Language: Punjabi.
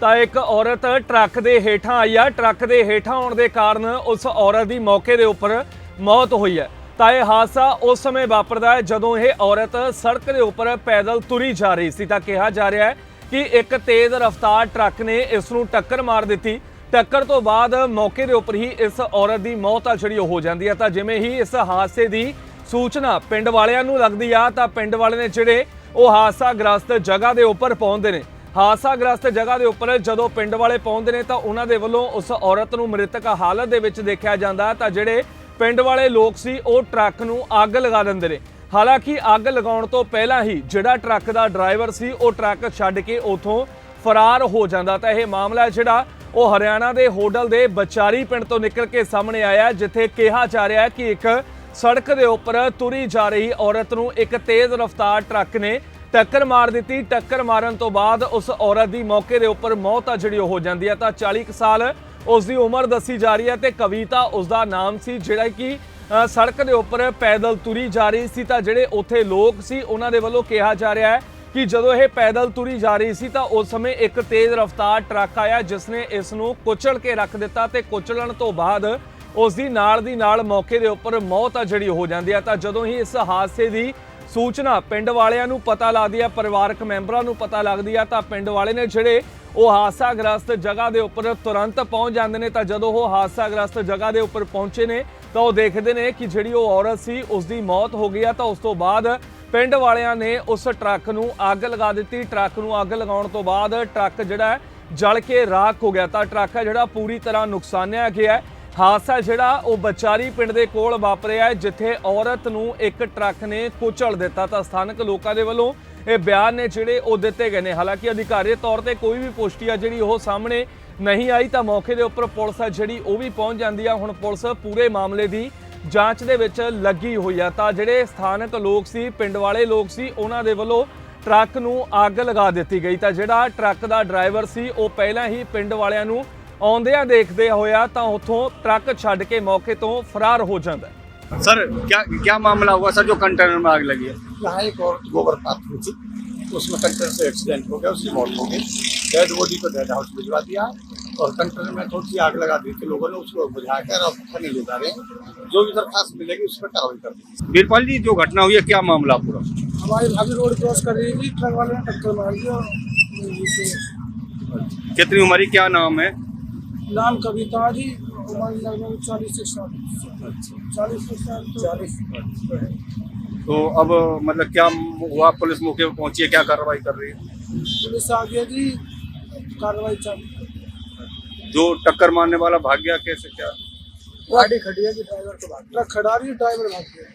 ਤਾਂ ਇੱਕ ਔਰਤ ਟਰੱਕ ਦੇ ਹੇਠਾਂ ਆਈ ਆ। ਟਰੱਕ ਦੇ ਹੇਠਾਂ ਆਉਣ ਦੇ ਕਾਰਨ ਉਸ ਔਰਤ ਦੀ ਮੌਕੇ ਦੇ ਉੱਪਰ ਮੌਤ ਹੋਈ ਹੈ। ਤਾਂ ਇਹ ਹਾਦਸਾ ਉਸ ਸਮੇਂ ਵਾਪਰਦਾ ਹੈ ਜਦੋਂ ਇਹ ਔਰਤ ਸੜਕ ਦੇ ਉੱਪਰ ਪੈਦਲ ਤੁਰੀ ਜਾ ਰਹੀ ਸੀ। ਤਾਂ ਕਿਹਾ ਜਾ ਰਿਹਾ ਹੈ ਕਿ ਇੱਕ ਤੇਜ਼ ਰਫ਼ਤਾਰ ਟਰੱਕ ਨੇ ਇਸ ਨੂੰ ਟੱਕਰ ਮਾਰ ਦਿੱਤੀ। ਟੱਕਰ ਤੋਂ ਬਾਅਦ ਮੌਕੇ ਦੇ ਉੱਪਰ ਹੀ ਇਸ ਔਰਤ ਦੀ ਮੌਤ ਆ ਜਿਹੜੀ ਉਹ ਹੋ ਜਾਂਦੀ ਹੈ। ਤਾਂ ਜਿਵੇਂ ਹੀ ਇਸ ਹਾਦਸੇ ਦੀ ਸੂਚਨਾ ਪਿੰਡ ਵਾਲਿਆਂ ਨੂੰ ਲੱਗਦੀ ਆ, ਤਾਂ ਪਿੰਡ ਵਾਲੇ ਨੇ ਜਿਹੜੇ ਉਹ ਹਾਦਸਾ ਗ੍ਰਸਤ ਜਗ੍ਹਾ ਦੇ ਉੱਪਰ ਪਹੁੰਚਦੇ ਨੇ। ਹਾਦਸਾਗ੍ਰਸਤ ਜਗ੍ਹਾ ਦੇ ਉੱਪਰ ਜਦੋਂ ਪਿੰਡ ਵਾਲੇ ਪਹੁੰਚਦੇ ਨੇ ਤਾਂ ਉਹਨਾਂ ਦੇ ਵੱਲੋਂ ਉਸ ਔਰਤ ਨੂੰ ਮ੍ਰਿਤਕ ਹਾਲਤ ਦੇ ਵਿੱਚ ਦੇਖਿਆ ਜਾਂਦਾ ਤਾਂ ਜਿਹੜੇ ਪਿੰਡ ਵਾਲੇ ਲੋਕ ਸੀ, ਉਹ ਟਰੱਕ ਨੂੰ ਅੱਗ ਲਗਾ ਦਿੰਦੇ ਨੇ। ਹਾਲਾਂਕਿ ਅੱਗ ਲਗਾਉਣ ਤੋਂ ਪਹਿਲਾਂ ਹੀ ਜਿਹੜਾ ਟਰੱਕ ਦਾ ਡਰਾਈਵਰ ਸੀ, ਉਹ ਟਰੱਕ ਛੱਡ ਕੇ ਉਥੋਂ ਫਰਾਰ ਹੋ ਜਾਂਦਾ। ਤਾਂ ਇਹ ਮਾਮਲਾ ਜਿਹੜਾ ਉਹ ਹਰਿਆਣਾ ਦੇ ਹੋਡਲ ਦੇ ਬਚਾਰੀ ਪਿੰਡ ਤੋਂ ਨਿਕਲ ਕੇ ਸਾਹਮਣੇ ਆਇਆ ਜਿੱਥੇ ਕਿਹਾ ਜਾ ਰਿਹਾ ਹੈ ਕਿ ਇੱਕ ਸੜਕ ਦੇ ਉੱਪਰ ਤੁਰੀ ਜਾ ਰਹੀ ਔਰਤ ਨੂੰ ਇੱਕ ਤੇਜ਼ ਰਫ਼ਤਾਰ ਟਰੱਕ ਨੇ ਟੱਕਰ ਮਾਰ ਦਿੱਤੀ। ਟੱਕਰ ਮਾਰਨ ਤੋਂ ਬਾਅਦ ਉਸ ਔਰਤ ਦੀ ਮੌਕੇ ਦੇ ਉੱਪਰ ਮੌਤ ਆ ਜਿਹੜੀ ਉਹ ਹੋ ਜਾਂਦੀ ਹੈ ਤਾਂ 40 ਕੁ ਸਾਲ ਉਸ ਦੀ ਉਮਰ ਦੱਸੀ ਜਾ ਰਹੀ ਹੈ ਤੇ ਕਵਿਤਾ ਉਸ ਦਾ ਨਾਮ ਸੀ, ਜਿਹੜਾ ਕਿ ਸੜਕ ਦੇ ਉੱਪਰ ਪੈਦਲ ਤੁਰੀ ਜਾ ਰਹੀ ਸੀ। ਤਾਂ ਜਿਹੜੇ ਉੱਥੇ ਲੋਕ ਸੀ, ਉਹਨਾਂ ਦੇ ਵੱਲੋਂ ਕਿਹਾ ਜਾ ਰਿਹਾ ਹੈ ਕਿ ਜਦੋਂ ਇਹ ਪੈਦਲ ਤੁਰੀ ਜਾ ਰਹੀ ਸੀ, ਤਾਂ ਉਸ ਸਮੇਂ ਇੱਕ ਤੇਜ਼ ਰਫ਼ਤਾਰ ਟਰੱਕ ਆਇਆ ਜਿਸ ਨੇ ਇਸ ਨੂੰ ਕੁਚਲ ਕੇ ਰੱਖ ਦਿੱਤਾ ਤੇ ਕੁਚਲਣ ਤੋਂ ਬਾਅਦ ਉਸ ਦੀ ਨਾਲ ਦੀ ਨਾਲ ਮੌਕੇ ਦੇ ਉੱਪਰ ਮੌਤ ਆ ਜਿਹੜੀ ਹੋ ਜਾਂਦੀ ਹੈ ਤਾਂ ਜਦੋਂ ਹੀ ਇਸ ਹਾਦਸੇ ਦੀ ਸੂਚਨਾ ਪਿੰਡ ਵਾਲਿਆਂ ਨੂੰ ਪਤਾ ਲੱਗਦੀ ਹੈ, ਪਰਿਵਾਰਕ ਮੈਂਬਰਾਂ ਨੂੰ ਪਤਾ ਲੱਗਦੀ ਆ ਤਾਂ ਪਿੰਡ ਵਾਲੇ ਨੇ ਜਿਹੜੇ ਉਹ ਹਾਦਸਾਗ੍ਰਸਤ ਜਗ੍ਹਾ ਦੇ ਉੱਪਰ ਤੁਰੰਤ ਪਹੁੰਚ ਜਾਂਦੇ ਨੇ, ਤਾਂ ਜਦੋਂ ਉਹ ਹਾਦਸਾਗ੍ਰਸਤ ਜਗ੍ਹਾ ਦੇ ਉੱਪਰ ਪਹੁੰਚੇ ਨੇ, ਤਾਂ ਉਹ ਦੇਖਦੇ ਨੇ ਕਿ ਜਿਹੜੀ ਉਹ ਔਰਤ ਸੀ ਉਸ ਦੀ ਮੌਤ ਹੋ ਗਈ ਆ ਤਾਂ ਉਸ ਤੋਂ ਬਾਅਦ ਪਿੰਡ ਵਾਲਿਆਂ ਨੇ ਉਸ ਟਰੱਕ ਨੂੰ ਅੱਗ ਲਗਾ ਦਿੱਤੀ। ਟਰੱਕ ਨੂੰ ਅੱਗ ਲਗਾਉਣ ਤੋਂ ਬਾਅਦ ਟਰੱਕ ਜਿਹੜਾ ਜਲ ਕੇ ਰਾਖ ਹੋ ਗਿਆ। ਤਾਂ ਟਰੱਕ ਹੈ ਜਿਹੜਾ ਪੂਰੀ ਤਰ੍ਹਾਂ ਨੁਕਸਾਨਿਆ ਗਿਆ ਹਾਦਸਾ ਜਿਹੜਾ ਉਹ ਬਚਾਰੀ ਪਿੰਡ ਦੇ ਕੋਲ ਵਾਪਰਿਆ ਹੈ, ਜਿੱਥੇ ਔਰਤ ਨੂੰ ਇੱਕ ਟਰੱਕ ਨੇ ਕੁਚਲ ਦਿੱਤਾ ਤਾਂ ਸਥਾਨਕ ਲੋਕਾਂ ਦੇ ਵੱਲੋਂ ਇਹ ਬਿਆਨ ਨੇ ਜਿਹੜੇ ਉਹ ਦਿੱਤੇ ਗਏ ਨੇ। ਹਾਲਾਂਕਿ ਅਧਿਕਾਰੀ ਤੌਰ ਤੇ ਕੋਈ ਵੀ ਪੁਸ਼ਟੀ ਆ ਜਿਹੜੀ ਉਹ ਸਾਹਮਣੇ ਨਹੀਂ ਆਈ ਤਾਂ ਮੌਕੇ ਦੇ ਉੱਪਰ ਪੁਲਿਸ ਆ ਜਿਹੜੀ ਉਹ ਵੀ ਪਹੁੰਚ ਜਾਂਦੀ ਆ। ਹੁਣ ਪੁਲਿਸ ਪੂਰੇ ਮਾਮਲੇ ਦੀ ਜਾਂਚ ਦੇ ਵਿੱਚ ਲੱਗੀ ਹੋਈ ਆ ਤਾਂ ਜਿਹੜੇ ਸਥਾਨਕ ਲੋਕ ਸੀ, ਪਿੰਡ ਵਾਲੇ ਲੋਕ ਸੀ, ਉਹਨਾਂ ਦੇ ਵੱਲੋਂ ਟਰੱਕ ਨੂੰ ਅੱਗ ਲਗਾ ਦਿੱਤੀ ਗਈ ਤਾਂ ਜਿਹੜਾ ਟਰੱਕ ਦਾ ਡਰਾਈਵਰ ਸੀ, ਉਹ ਪਹਿਲਾਂ ਹੀ ਪਿੰਡ ਵਾਲਿਆਂ ਨੂੰ ਆਉਂਦਿਆਂ ਦੇਖਦੇ ਹੋਇਆ ਤਾਂ ਉੱਥੋਂ ਟਰੱਕ ਛੱਡ ਕੇ ਮੌਕੇ ਤੋਂ ਫਰਾਰ ਹੋ ਜਾਂਦਾ ਹੈ सर क्या क्या मामला हुआ सर जो कंटेनर में आग लगी है यहाँ एक और गोबर प्राप्त हुई थी उसमें कंटेनर से एक्सीडेंट हो गया उसकी मौत हो गई डेड बॉडी को डेड हाउस भिजवा दिया और कंटेनर में थोड़ी सी आग लगा दी थी लोगों ने उसको बुझा कर अब थाने ले जा रहे हैं जो भी दरखास्त मिलेगी उस पर कार्रवाई कर दी बीरपाल जी जो घटना हुई है क्या मामला पूरा हमारी भाभी रोड क्रॉस कर रही थी ट्रक वाले ने टक्कर मार दी और कितनी उम्र है क्या नाम है नाम कविता जी? उम्र लगभग चालीस से साल चालीस से साल चालीस। तो अब मतलब क्या हुआ? पुलिस मौके पर पहुँची है क्या कार्रवाई कर रही है? पुलिस आ गया जी कार्रवाई चालू। जो टक्कर मारने वाला भाग गया कैसे क्या? गाड़ी खड़ी है जी ड्राइवर के ट्रक खड़ा रही ड्राइवर भाग गया।